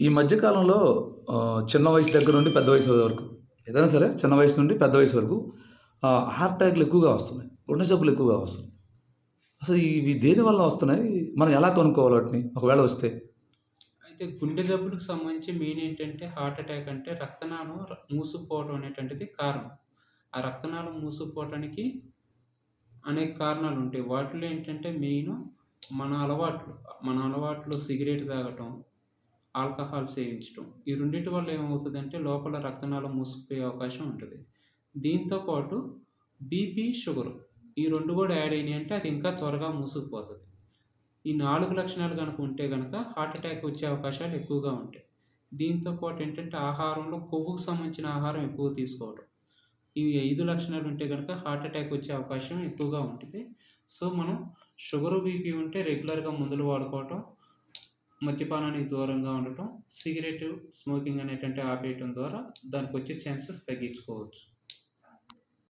ఈ మధ్యకాలంలో చిన్న వయసు దగ్గర నుండి పెద్ద వయసు వరకు ఏదైనా సరే చిన్న వయసు నుండి పెద్ద వయసు వరకు హార్ట్ అటాక్‌లు ఎక్కువగా వస్తున్నాయి. గుండె జబ్బులు ఎక్కువగా వస్తున్నాయి. అసలు ఇవి దేనివల్ల వస్తున్నాయి? మనం ఎలా కనుక్కోవాలి వాటిని? ఒకవేళ వస్తే? అయితే గుండె జబ్బులకు సంబంధించి మెయిన్ ఏంటంటే హార్ట్ అటాక్ అంటే రక్తనాళం మూసుకుపోవడం అనేటువంటిది కారణం. ఆ రక్తనాళం మూసుకుపోవటానికి అనేక కారణాలు ఉంటాయి. వాటిలో ఏంటంటే మెయిన్ మన అలవాట్లు. మన అలవాట్లు సిగరెట్ తాగటం, ఆల్కహాల్ సేవించటం. ఈ రెండింటి వల్ల ఏమవుతుందంటే లోపల రక్తనాళం మూసుకుపోయే అవకాశం ఉంటుంది దీంతో పాటు బీపీ, షుగరు ఈ రెండు కూడా యాడ్ అయినాయంటే అది ఇంకా త్వరగా మూసుకుపోతుంది ఈ నాలుగు లక్షణాలు కనుక ఉంటే కనుక హార్ట్ అటాక్ వచ్చే అవకాశాలు ఎక్కువగా ఉంటాయి. దీంతో పాటు ఏంటంటే ఆహారంలో కొవ్వుకు సంబంధించిన ఆహారం ఎక్కువ తీసుకోవడం. ఇవి ఐదు లక్షణాలు ఉంటే కనుక హార్ట్ అటాక్ వచ్చే అవకాశం ఎక్కువగా ఉంటుంది సో, మనం షుగరు, బీపీ ఉంటే రెగ్యులర్‌గా మందులు వాడుకోవటం, మద్యపానానికి దూరంగా ఉండటం, సిగరెట్ స్మోకింగ్ అనేటువంటి ఆపేయటం ద్వారా దానికొచ్చే ఛాన్సెస్ తగ్గించుకోవచ్చు.